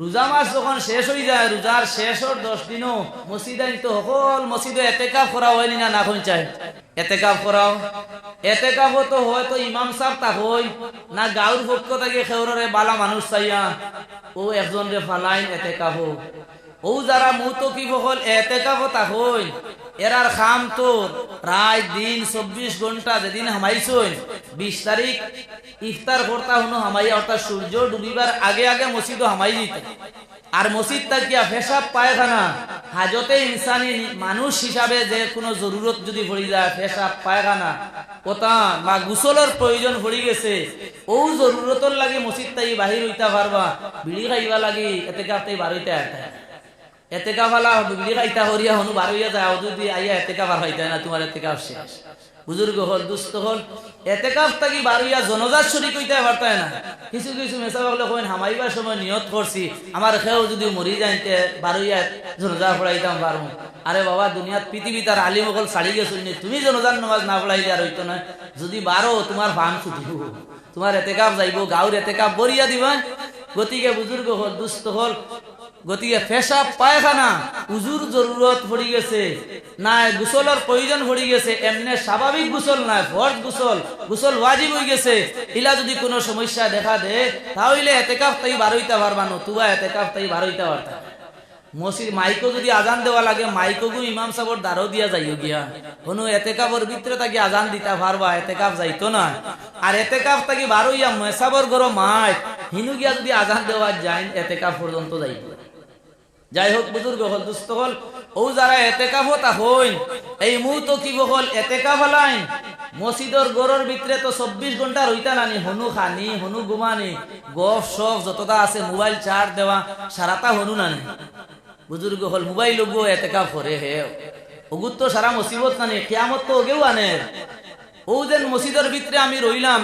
রোজা মাস যখন শেষ হয়ে যায়, রোজার শেষর দশ দিনও মসজিদাই তো সকল মসজিদে এতেকাপ করা হয়নি না না কোন চাই? এতেকাপ করাও এতেকাপ তো হয়তো ইমাম সাহেব তা হই না গাঁর পক্ষ থাকে খেউরে বালা মানুষ চাইয়া ও একজন রে ফালাইন এতেকাপ ও যারা মুতো কি হল এতেকাপ তা হই এরার খাম তো রায় দিন চব্বিশ ঘণ্টা যেদিন হামাইছই বিশ তারিখ ইফতার করতা হনো হামাইয়া, অর্থাৎ সূর্য ডুবিবার আগে আগে মসজিদ হামাই দিত। আর মসজিদ তাকিয়া ফেসাব পায়খানা, হাজতে ইনসানি মানুষ হিসাবে যে কোনো জরুরত যদি পড়ি যায়, ফেসাব পায়খানা ওটা বা গুসলের প্রয়োজন পড়ি গেছে। ও জরুরতর লাগে মসজিদ তাই বাহির হইতা পারবা, বিড়ি খাইবা লাগি, এতে কাপতে বার হইতে আটা এতেকা ফালা খাইতা হরিয়া বার হইয়া যায় যদি আইয়া হইতা না, তোমার এতেকা শেষ। বুজুর্গ হল, দুস্থ হল এতেকাফ থাকি বার হইয়া জনজাত পারতায় না। কিছু কিছু মেসা হামাইবার সময় নিয়ত করছি আমার খেয়েও যদি মরি যাইতে বার হইয়া পড়াইতাম আরে বাবা, দুনিয়াত পৃথিবী তার আলিম অকল ছাড়ি গেছিল তুমি জনজান নামাজ না পড়াইলে আর হইতো না যদি বারো তোমার ফান ছুটিব তোমার এতেকাপ যাইব গাঁর এতেকাপ বরিয়া দিবা। গতিকে বুজুর্গ হল, দুস্থ হল মাইকো যদি আজান দেওয়া লাগে মাইকো গু ইমাম সাবর দ্বারও দিয়া যাইও গিয়া। কোনো এতেকাবর ভিতরে তাকে আজান দিতে পারবা এতেকাফ যাইতো না। আর এতেকাফ তাকে বারো ইয়া মেসাবর গরো মাইক। হিনু গিয়া যদি আজান দেওয়া যায়, এতেকাফ পর্যন্ত যাইব। যাই হোক বুজুর্গ হল, দুস্থ হল, ও যারা এতেকাফ তা হইন, এই মুহূর্ত কি হল এতেকাফ হলাইন মসজিদর গরর ভিতরে তো চব্বিশ ঘণ্টা রইতা নানি, হনু খানি, হনু ঘুমানি, গফ সফ যতটা আছে মোবাইল চার্জ দেওয়া, সারাটা হনু নানি। বুজুর্গ হল, মোবাইল ওগো এতেকাফ করে হে। ওগুত তো সারা মুসিবত নানি, কিয়ামত তো ওগেও আনে ও যেন মসজিদের ভিতরে আমি রইলাম,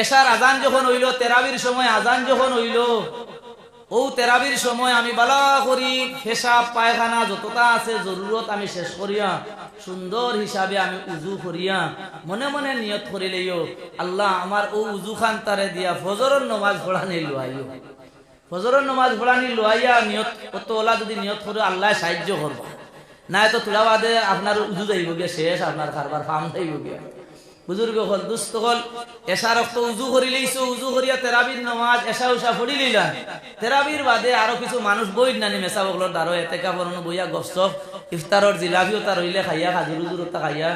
এশার আজান যখন হইল, তেরাবির সময় আজান যখন হইল ও তেরাবির সময় আমি বালা করি পেশাব পায়খানা, যতটা আছে জরুরত আমি শেষ করিয়া, সুন্দর হিসাবে আমি উজু করিয়া, মনে মনে নিয়ত করিলেও, আল্লাহ আমার ও উজু খান তারে দিয়া ফজরের নমাজ পড়ানি লোয়াইও। ফজরের নমাজ পড়ানি লোয়াইয়া নিয়ত কত ওলা যদি নিয়ত করে আল্লাহ সাহায্য করবা। না তো তোলা বাদে আপনার উজু যাইব গিয়া, শেষ আপনার কারবার ফার্ম যাইব গিয়া। বুজুর্গ হল, দুস্থ হল। এসা রক্ত উজু করি লইছো, উজু করিয়া তেরাবির নমাজ এসা উষা পড়ি লইলা তেরাবির বাদে আরও কিছু মানুষ বই নানি মেসা বগলর দ্বারো এতেকা বরণ বইয়া গপসপ ইফতারর জিলাপিও তার রইলে খাইয়া খাজুর উজুর তা খাইয়া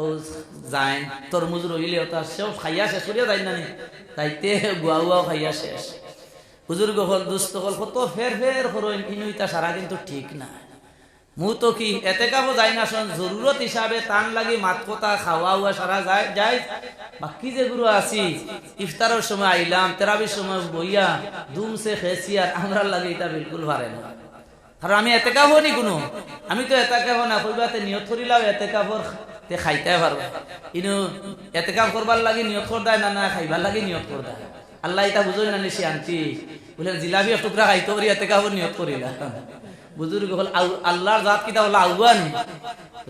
ও যায়। তরমুজ রইলে ওটা সেও খাইয়া শেষ করিয়া যায় নানি। তাইতে গুয়া গুয়াও খাইয়া শেষ। বুজুর্গ হল, দুস্থ হল, কত ফের ফের করইন ইনুইতা সারা কিন্তু ঠিক না মু কি এতে কাবো যাই না শোন, জরুরত হিসাবে টান লাগি মাত কথা খাওয়া উয়া সারা যায় যাই বাকি যেগুলো আছি, ইফতারের সময় আইলাম, তেরাবির সময় বইয়া, দুমসে খেয়েছি আর আমরা লাগে এটা বিলকুল পারে না। কারণ আমি এতে কাবো নি কোনো? আমি তো এতে কাবো না, কইবাতে নিয়ত করিলাম এতে কাবর তে খাইতে পারবা। কিন্তু এতে কাব করবার লাগি নিয়ত কর দেয় না না খাইবার লাগি নিয়ত কর দেয়। আল্লাহ এটা বুঝোই না নিছি আনটি। বলে জিলাপি টুকরা খাইতে পারি এতে কাবর নিয়ত করিলা বুজুর্গ হল আল্লাহর জাত কিতা হল আহ্বান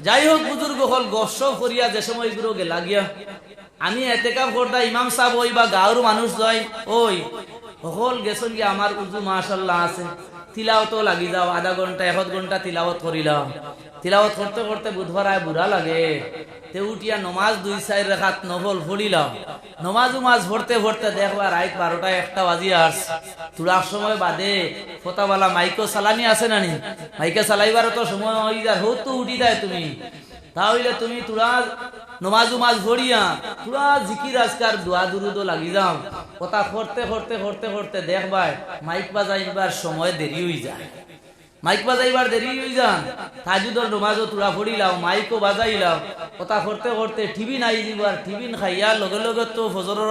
যাই হোক, বুজুর্গ হল গস করিয়া যে সময় গুরু গেলা গিয়া আমি এতেকাপ করতা ইমাম সাহেব, ওই বা গাঁর মানুষ যাই ওই হল গেছেন গিয়া আমার উজু মাশাল্লাহ আছে। তিলাওত লাগি যাও, আধা ঘণ্টা এক ঘণ্টা তিলাওত করিলাম তিলাওত করতে করতে বুধবার আয় বুড়া লাগে। তে উঠিয়া নমাজ দুই সাইড রেখাত নফল ফড়িলাম নমাজ উমাজ ভরতে ভরতে দেখবা রাইত বারোটা একটা বাজি আসছে তুলার সময় বাদে ফোতাবালা মাইকো চালানি আছে নানি? মাইকে চালাইবার তো সময় যায় হোত তো উঠি দেয় তুমি। তাহলে তুমি তুলা নমাজ উমাজ ভরিয়া তুলা জিকির আজকার দোয়া দুরুদো লাগি যাও। কথা করতে করতে করতে করতে দেখবাই মাইক বাজাইবার সময় দেরি হয়ে যায়। মাইক বাজাইবার দেরি হয়ে যান। তাজুদর ফড়িলাও মাইকও কথা করতে করতে টিভি নাই দিবার টিভিন খাইয়া লগে লগে তো ফজরের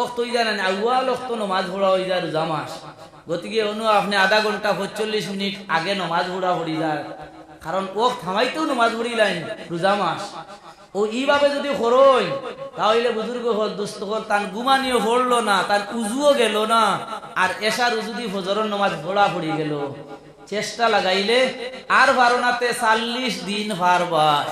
ওক্ত হয়ে যায় না আগুয়া লক্ত নমাজ পড়া হয়ে যায় রোজা গতিকে অনু আপনি আধা ঘণ্টা পঁয়তাল্লিশ মিনিট আগে নমাজ পড়া পড়ি যায়। কারণ ও থামাইতেও নমাজ পড়িলাইন রোজা মাস ও এইভাবে যদি হরই, তাহলে বুজুর্গ হল দুস্থ হল তার গুমানিও হরলো না তার উজুও গেল না। আর এসার উজুদি ফজরের নমাজ ঘোড়া পড়ি গেল। চেষ্টা লাগাইলে আর ভারণাতে চাল্লিশ দিন পারবার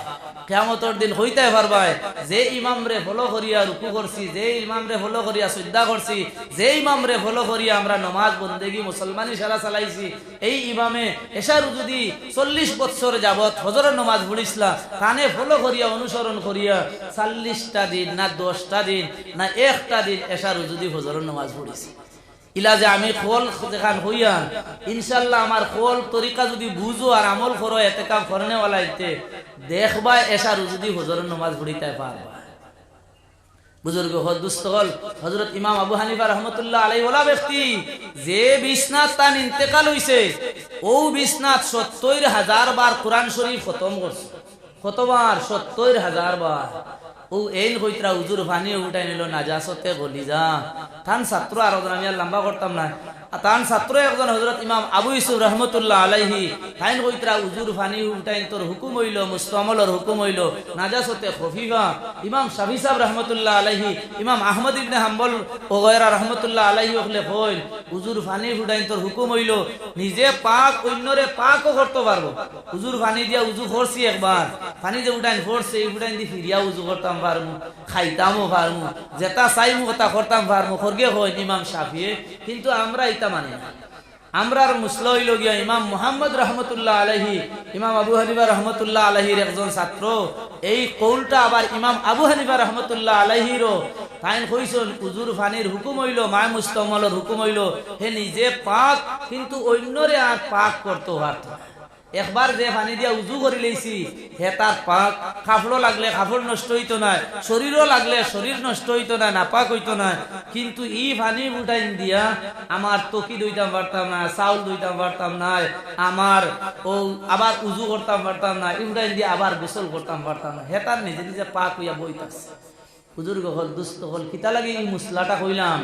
কেমতর দিন হইতে পারবাই। যে ইমাম রে ফলো করিয়া রুকু করছি, যে ইমাম রে ফলো করিয়া শ্রদ্ধা করছি, যে ইমাম রে ফলো করিয়া আমরা নমাজ, বন্দেগি, মুসলমানি সারা চালাইছি, এই ইমামে এসার যদি চল্লিশ বছর যাবত হজরের নমাজ পড়িসলা, কানে ফলো করিয়া, অনুসরণ করিয়া, চাল্লিশটা দিন না দশটা দিন, না একটা দিন এসার যদি হজরের নমাজ পড়িছি ইলা যে আমি খোল দেখান হইয়া ইনশাল্লাহ আমার খোল তরিকা যদি বুঝো আর আমল করো, এতে কাম করনে ওলাইতে দেখবা এসার যদি হজরের নমাজ পড়িতে পারবা বুজুর্গ হদুস্ত হল হজরত ইমাম আবু হানিফা রহমতুল্লাহ আলাই ব্যক্তি, যে বিশ্বনাথ তান ইন্তেকাল হইছে, ও বিশ্বনাথ সত্তর হাজার বার কোরআন শরীফ খতম করছে। কতবার? সত্তর হাজার বার। ও এল হইতরা উজুর ভানি উঠাই নিল নাজাসতে বলি যা। থান ছাত্র আর আমি আর লম্বা করতাম না। তান ছাত্র একজন হজরত ইমাম আবু ইসুফ রহমতুল্লাহ আলাইহি। তাইন কইতরা, উজুর ফানি উঠাইন তোর হুকুম হইল, মুস্তামলর হুকুম হইল, নাজাসতে খফিফা। ইমাম শাফি সাহেব রহমতুল্লাহ আলাইহি, ইমাম আহমদ ইবনে হাম্বল ওগয়রা রহমতুল্লাহ আলাইহি ওখলে কইল, উজুর ফানি উঠাইন তোর হুকুম হইল, নিজে পাক, অন্যরে পাকও করতে পারব। উজুর ফানি দিয়া উজু করছি একবার, ফানি যে উঠাইন করছে, এই উঠাইন দি ফিরিয়া উজু করতাম পারমু, খাইতামও পারমু, যেটা চাইমু কথা করতাম পারমু। খরগে হয় ইমাম শাফিয়ে কিন্তু আমরা মানে? এই কৌলটা আবু হানিবা কইসন উজুর ফানির হুকুম হইল মায় মুস্তমলর হুকুম হইল, হে নিজে পাক, কিন্তু অন্যরে আর পাক করতে পারত না। একবার যে পানি দিয়া উজু করে লইছি হে তার পাক কাপড় লাগলে কাপড় নষ্ট হইতো না শরীরও লাগলে শরীর নষ্ট হইতো না নাপাক হইতো না কিন্তু ই পানি উঠাইন দিয়া আমার তকি দইতাম পারতাম না চাউল দইতাম পারতাম না আমার ও আবার উজু করতাম পারতাম না উঠাইন দিয়া আবার গোসল করতাম পারতাম না হে তার নিজে নিজে পাক হইয়া বইতাছে বুজুর্গ হল দুস্থ হল কিতা লাগে এই মুসলাটা কইলাম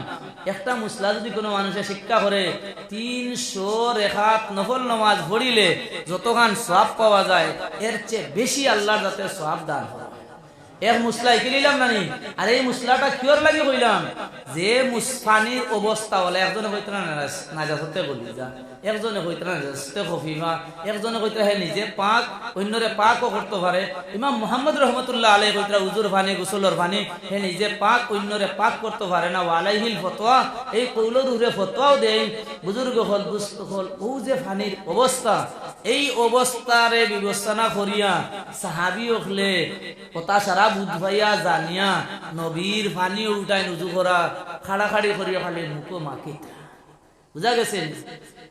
একটা মুসলা যদি কোনো মানুষের শিক্ষা করে তিনশো রেখাত নফল নমাজ পড়িলে যতখান সব পাওয়া যায় এর চেয়ে বেশি আল্লাহর যাতে সব দান হয় এক মুসলা কিনিলাম নানি আর এই মুসলাটা কিয়র লাগে কইলাম যে মুসফানির অবস্থা হলে একজনে কইতে না নাজাসতে বলি যা একজনে কইতে না নাজাসতে খফিফা একজনে কইতে হে নিজে পাক, অন্যরে পাকও করতে পারে। ইমাম মোহাম্মদ রহমতুল্লাহ আলাই কইতে উজুর ভানি গোসলর ভানি হে নিজে পাক, অন্যরে পাক করতে পারে না। ওয়ালাইহিল ফতোয়া, এই কৌলর উরে ফতোয়াও দেই। বুজুর্গ হল, দুস্থ হল, ও যে ফানির অবস্থা, এই অবস্থারে বিবেচনা করিয়া সাহাবি হলে কথা সারা বুঝবাইয়া জানিয়া নবীর ফানি উঠাই নুজু করা খাড়া খাড়ি করিয়া খালি মুখো মাকে বুঝা গেছে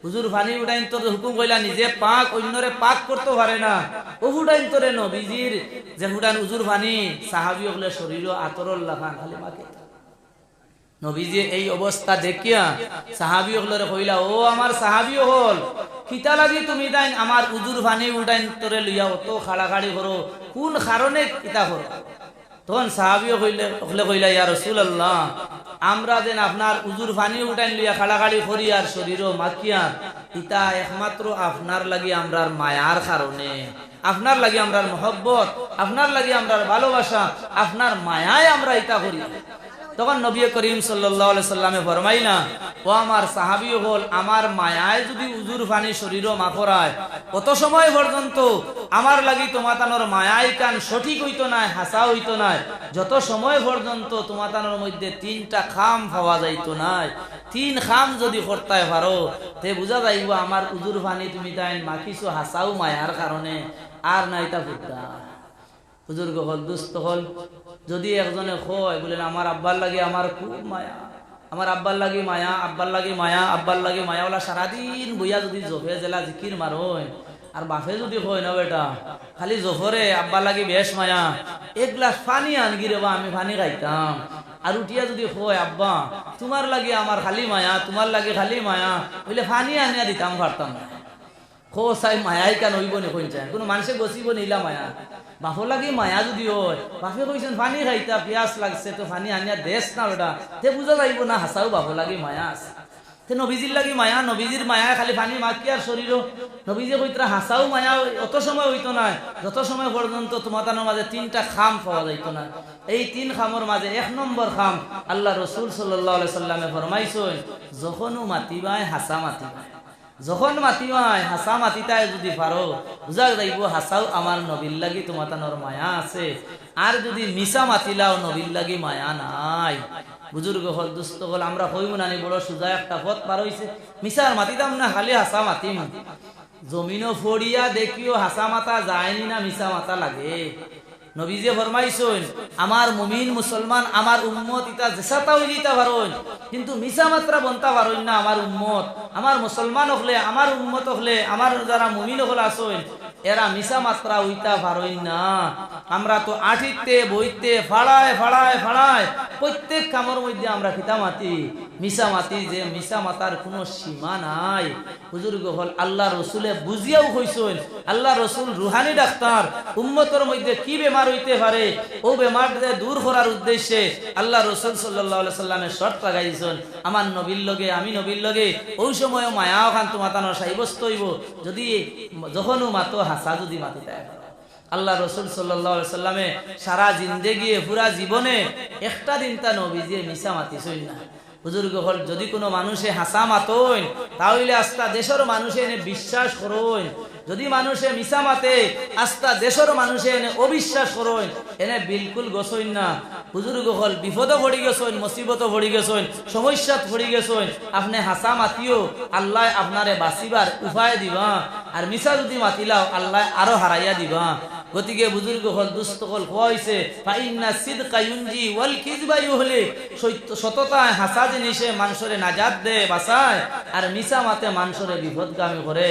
হুজুর ফানি উঠাইন তোর হুকুম কইলা নিজে পাক অন্যরে পাক করতে পারে না। ও হুডাইন তোরে নবীজির যে হুডান উজুর ফানি সাহাবি হলে শরীর আতরল লাখান খালি মাকে। নবীজি এই অবস্থা দেখিয়া সাহাবি হলরে কইলা, ও আমার সাহাবি হল, কিতা লাগি তুমি তাইন আমার উজুর ফানি উঠাইন তোরে লইয়া অত খাড়াখাড়ি করো, কোন কারণে কিতা করো তখন সাহাবিও কইলে কইলা, ইয়া রাসূলুল্লাহ আমরা যেন আপনার উজুর ফানি উঠাই লইয়া খাড়াখাড়ি করি আর শরীরও মাখিয়া ইতা একমাত্র আপনার লাগি আমরার মায়ার কারণে। আপনার লাগি আমরার মহব্বত, আপনার লাগি আমরার ভালোবাসা, আপনার মায়ায় আমরা ইতা করি। তখন নবী করিম সাল্লামে ফরমাইলা, ও আমার সাহাবি হল, আমার মায়ায় যদি উজুর ফানি শরীরও মাফরায় কত সময় পর্যন্ত আমার লাগি তোমাতানোর মায়াই কান সঠিক হইতো নাই, হাসা হইতো নাই, যত সময় পর্যন্ত তোমাতানোর মধ্যে তিনটা খাম পাওয়া যাইতো নাই, তিন খাম যদি করতে পারো, তে বুঝা যাইব আমার উজুর ফানি তুমি তাই মাখিছো হাসাও মায়ার কারণে, আর নাই তা বুজুর্গ হল দুস্থ হল। যদি একজনে কয়, বলেন, আমার আব্বার লাগে আমার খুব মায়া, আমার আব্বার লাগে মায়া, আব্বার লাগে মায়া, আব্বার লাগে মায়া ওলা সারাদিন বইয়া যদি জফে জেলা জিকির মারোয়, আর বাপে যদি কয়, না বেটা, খালি জফরে আব্বার লাগে বেশ মায়া, এক গ্লাস পানি আনগি রে বা, আমি পানি খাইতাম। আর উঠিয়া যদি কয়, আব্বা, তোমার লাগে আমার খালি মায়া, তোমার লাগে খালি মায়া, বলে পানি আনিয়া দিতাম, পারতাম না। খো চাই মায়াই কেন হইব নি কোন মানুষে গছিব নিলা মায়া। বাপর লাগি মায়া যদি হয়, বাপে কইছেন পানি খাইতা পিয়াস লাগছে, তো পানি আনিয়া দেশ না বেটা তে বুঝা যাইব না হাসাও বাপর লাগি মায়া আছে। তে নবীজির লাগি মায়া, নবীজির মায়া, খালি পানি মাকি আর শরীর নবীজি কইতরা, হাসাও মায়া অত সময় হইতো না যত সময় পর্যন্ত তোমাতানোর মাঝে তিনটা খাম পাওয়া যাইতো না। এই তিন খামর মাঝে এক নম্বর খাম আল্লাহ রসুল সাল্লাহ সাল্লামে ফরমাইছেন, যখনও মাতিবায় হাসা মাতিবায়। যখন মাতিমায় হাসা মাতিতায় যদি পারো বুঝা যাইব হাসাও আমার নবীর লাগি তোমাতানোর মায়া আছে। আর যদি মিশা মাতিলাও নবীর লাগি মায়া নাই। বুজুর্গ হল দুস্থ হল, আমরা হইব নানি বড় সুজা একটা পথ পার হইছে মিশার মাতিতাম না, খালি হাসা মাতিম। জমিনও ফড়িয়া দেখিও হাসা মাতা যায়নি না মিশা মাতা লাগে। নবীজে ফরমাইছেন, আমার মুমিন মুসলমান, আমার উম্মত, ইতা জেসাতা হই দিতে পারোন কিন্তু মিশা মাত্রা বনতা পারোন না, আমার উম্মত। আমার মুসলমান হলে, আমার উম্মত হলে, আমার যারা মুমিন হলে আসেন এরা মিশা মাত্রা উইতা পারোন না। আমরা তো আঠিতে বইতে, ফাড়ায় ফাড়ায় ফাড়ায় প্রত্যেক কামর মধ্যে আমরা খিতা মাতি। মিশা মাতি যে মিশা মাতার কোনো সীমা নাই। বুজুর্গ হল আল্লাহ রসুলে বুঝিয়াও হইছেন। আল্লাহ রসুল রুহানি ডাক্তার। উম্মতর মধ্যে কি বেমার হইতে পারে? ও বেমার দূর করার উদ্দেশ্যে আল্লাহ রসুল সাল্লাহ সাল্লামের শর্ত লাগাইছেন। আমার নবীর লগে, আমি নবীর লগে, ওই সময় মায়া খান তোমাতানোর সাইবস্ত হইব। যদি যখনও মাতো হাসা যদি আল্লাহ রসুল সাল্লামে সারা জিন্দেগি পুরা জীবনে একটা দিন তা নবীজিয়ে মিশা মাতিছই না। বুজুর্গ হল, যদি কোনো মানুষে হাসা মাতইন তাহলে আস্তা দেশের মানুষে এনে বিশ্বাস করইন যদি মানুষে মিশা মাতে আস্তা দেশের মানুষে এনে অবিশ্বাস করেন, এনে বিলকুল গছইন না। হুজুর গোহল বিপদ ভরি গেছেন, মুসিবত ভরি গেছেন, সমস্যাত ভরি গেছেন, আপনি হাসা মাতিও, আল্লাহ আপনারে বাঁচিবার উপায় দিবা। আর মিশা যদি মাতিলাও, আল্লাহ আরও হারাইয়া দিবা। গতিকে বুজুর্গ হল, দুস্থ হল হয়েছে ফাইন্না সিদকা ইউনজি ওয়াল কিজবা ইউহলি সত্য সততায় হাসা জিনিসে মানুষরে নাজাত দে, বাসায়। আর মিশা মাতে মানুষরে বিপদগামী করে।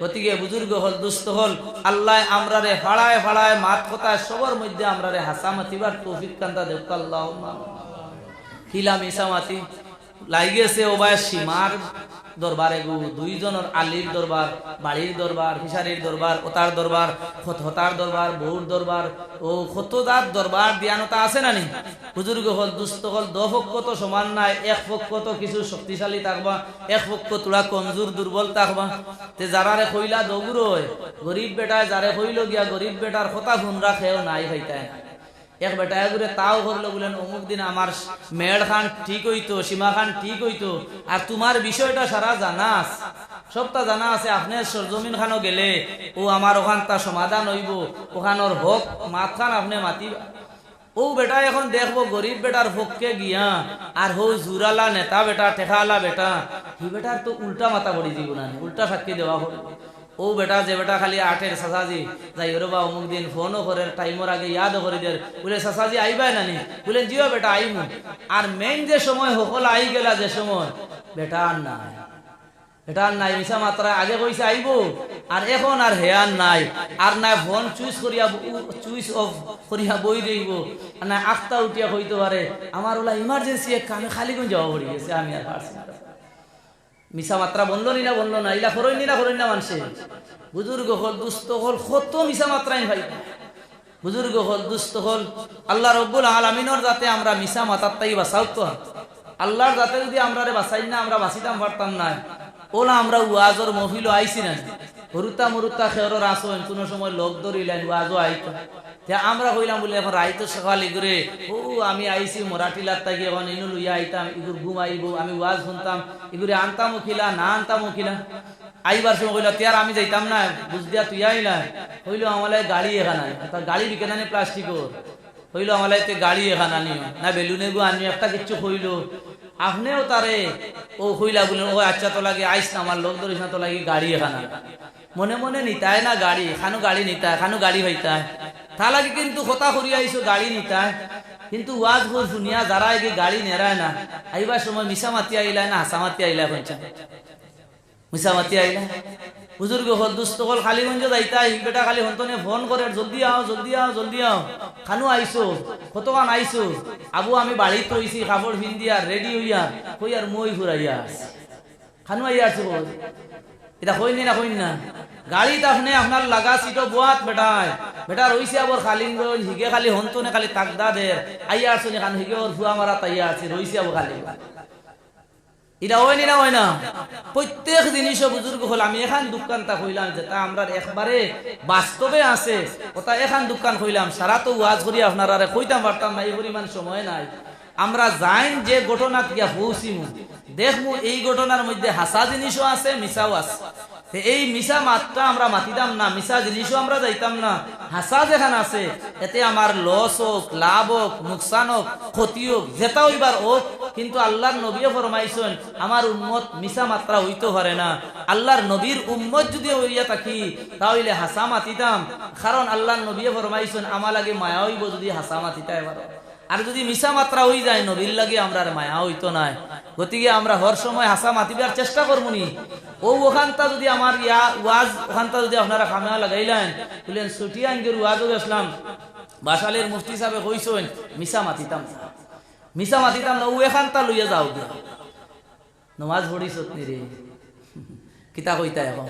গতিকে বুজুর্গ হল, দুস্থ হল। আল্লাহ আমরারে ফাড়ায় ফাড়ায় মাত কথায় সবার মধ্যে আমরারে হাসা মাতিবার তৌফিক কান্দা দেবকা আল্লাহ কিলা মিশা মাতি? লাগিয়েছে ওবায় সীমার দরবারে গু, দুইজনের আলির দরবার, বাড়ির দরবার ফিসারির দরবার, ওতার দরবার হতার দরবার, বউর দরবার, ও খতদার দরবার দিয়ানতা আছে না নি? বুজুর্গ হল, দুস্থ হল, দ পক্ষ তো সমান নাই, এক পক্ষ তো কিছু শক্তিশালী থাকবা, এক পক্ষ তোরা কমজোর দুর্বল থাকবা। তে যারারে কইলা দগুর গরিব বেটায় যারে কইল গিয়া গরিব বেটার কথা ফোন রাখেও নাই হইতায়। এক বেটায় ঘুরে তাও করল বলেন অমুক দিন আমার মেয়ের খান ঠিক হইতো, সীমা খান ঠিক হইতো, আর তোমার বিষয়টা সারা সবটা জানা আছে সরজমিন খানো গেলে, ও আমার ওখান তা সমাধান হইব, ওখানোর হক মাত খান আপনি মাতি ও বেটা এখন দেখব, গরিব বেটার পক্ষে গিয়া, আর হো জুরালা নেতা বেটা, ঠেকালা বেটা। হি বেটার তো উল্টা মাথা পড়ি দিব না উল্টা সাক্ষী দেওয়া হবে ও বেটা, যে বেটা খালি আটের সাসাজি যাই ওরে বা, অমুক দিন ফোনও করে টাইমের আগে ইয়াদও করে দেয় বলে সাসাজি আইবাই নানি? বলে জিও বেটা আইমু আর মেইন যে সময়, সকল আই গেলা যে সময়, বেটা আর নাই। এটা আর নাই মিশা মাত্রা আগে কইছে আইব আর এখন আর হেয়ার নাই। আর নাই ফোন চুইস করিয়া চুইস অফ করিয়া বই দেব আর নাই আখতা উঠিয়া হইতে পারে আমার ওলা ইমার্জেন্সি এক কামে, খালি কোন যাওয়া পড়ি গেছে আমি আর পারছি না। মিশা মাত্রা বলল নি না বলল না, ইলা নি না করই না মানুষে বুজুর্গ হল, দুস্থ হল, কত মিশা মাত্রাই ভাই। বুজুর্গ হল, দুস্থ হল। আল্লাহ রব্বুল আলমিনর যাতে আমরা মিশা মাতার তাই তো। আল্লাহর যাতে যদি আমরা বাঁচাই না, আমরা বাঁচিতাম পারতাম না। ওলা আমরা ওয়াজর মহিল আইছি না। হরুতা মরুতা খেয়র আসেন কোনো সময় লোক ধরিলেন, ওয়াজও আইতো। আমরা হইলাম বলে এখন রাইতো সকালে করে ও, আমি আইছি মরাঠি লাত্তাকি এখন ইনু লইয়া আইতাম, ইগুর ঘুম আইব আমি ওয়াজ শুনতাম, ইগুরে আনতাম খিলা, না আনতাম খিলা। আইবার সময় কইলা তিয়ার আমি যাইতাম না বুঝ দিয়া তুই আইলা? হইল আমালে গাড়ি এখানে তার গাড়ি বিকে নানি প্লাস্টিকর হইল আমালে গাড়ি এখানে আনি না বেলুনে গো আনি একটা কিচ্ছু হইল আপনিও তারে, ও হইলা বলেন ও আচ্ছা তো লাগে আইস না, আমার লোক ধরিস না তো লাগে গাড়ি এখানে মনে মনে নিতায় না গাড়ি এখানো গাড়ি নিতায় এখানো গাড়ি হইতায়। তা লাগে কিন্তু হতা করি আইসো গাড়ি নিতায় কিন্তু ওয়াজ বোঝ শুনিয়া যারা আগে গাড়ি নেরায় না। আইবার সময় মিশামাতি আইলায় না হাসামাতি আইলা পঞ্চা মিশামাতি আইলা বুজুর্গ হল দুস্থ হল খালিগঞ্জ যাইতাই বেটা খালি হন্তনে ফোন করে জলদি আও জলদি আও জলদি আও খানু আইসো কতক্ষণ আইসো আবু, আমি বাড়িতে হইছি কাপড় পিন্দিয়া রেডি হইয়া কই আর মই ঘুরাইয়া খানু আইয়া আছো এটা হইনি না হইন না? গাড়িত আপনি আপনার লাগা সিটো বোয়াত বেটায় বেটা রইছে আবার খালিগঞ্জ হিগে খালি হন্তনে খালি তাকদা দের আইয়া আসো নি হিগে ওর ফুয়া মারা তাইয়া আছে রইছে আবার খালি এটা না হয় না প্রত্যেক জিনিস বুজুর্গ হল, আমি এখান দোকানটা যে তা আমরা একবারে বাস্তবে আছে। ওটা এখান দোকান কইলাম সারা তো ওয়াজ করি আপনারা কইতাম পারতাম পরিমাণ সময় নাই। আমরা যাইন যে ঘটনা গিয়া পৌঁছিমু দেখমু এই ঘটনার মধ্যে হাসা জিনিসও আছে মিসাও আছে। এই মিসা মাত্রা আমরা মাতিতাম না মিসা জিনিসও আমরা যাইতাম না। হাসা যেখানে আছে, এতে আমার লস হোক লাভ হোক নুকসান হোক ক্ষতি হোক যেটা হইবার হোক কিন্তু আল্লাহর নবীও ফরমাইছেন আমার উম্মত মিসা মাত্রা হইতে পারে না। আল্লাহর নবীর উম্মত যদি হইয়া থাকি, তাহলে হাসা মাতিতাম কারণ আল্লাহর নবীও ফরমাইছেন, আমার লাগে মায়া হইব যদি হাসা মাতিতা এবার আর যদি মিশা মাত্রা হয়ে যায়, নবীর লাগে আমরা মায়া হইতো নাই। গতিকে আমরা হর সময় হাসা মাতিবার চেষ্টা করব নি ও ওখানটা যদি আমার ইয়া ওয়াজ, ওখানটা যদি আপনারা খামেয়া লাগাইলেন, বললেন ছুটিয়া আঙ্গের ওয়াজও গেছিলাম বাসালের মুফতি সাহেব কইছেন মিশা মাতিতাম। মিশা মাতিতাম না, ও এখানটা লইয়া যাও নমাজ পড়িস রে? কিতা কইতা এখন।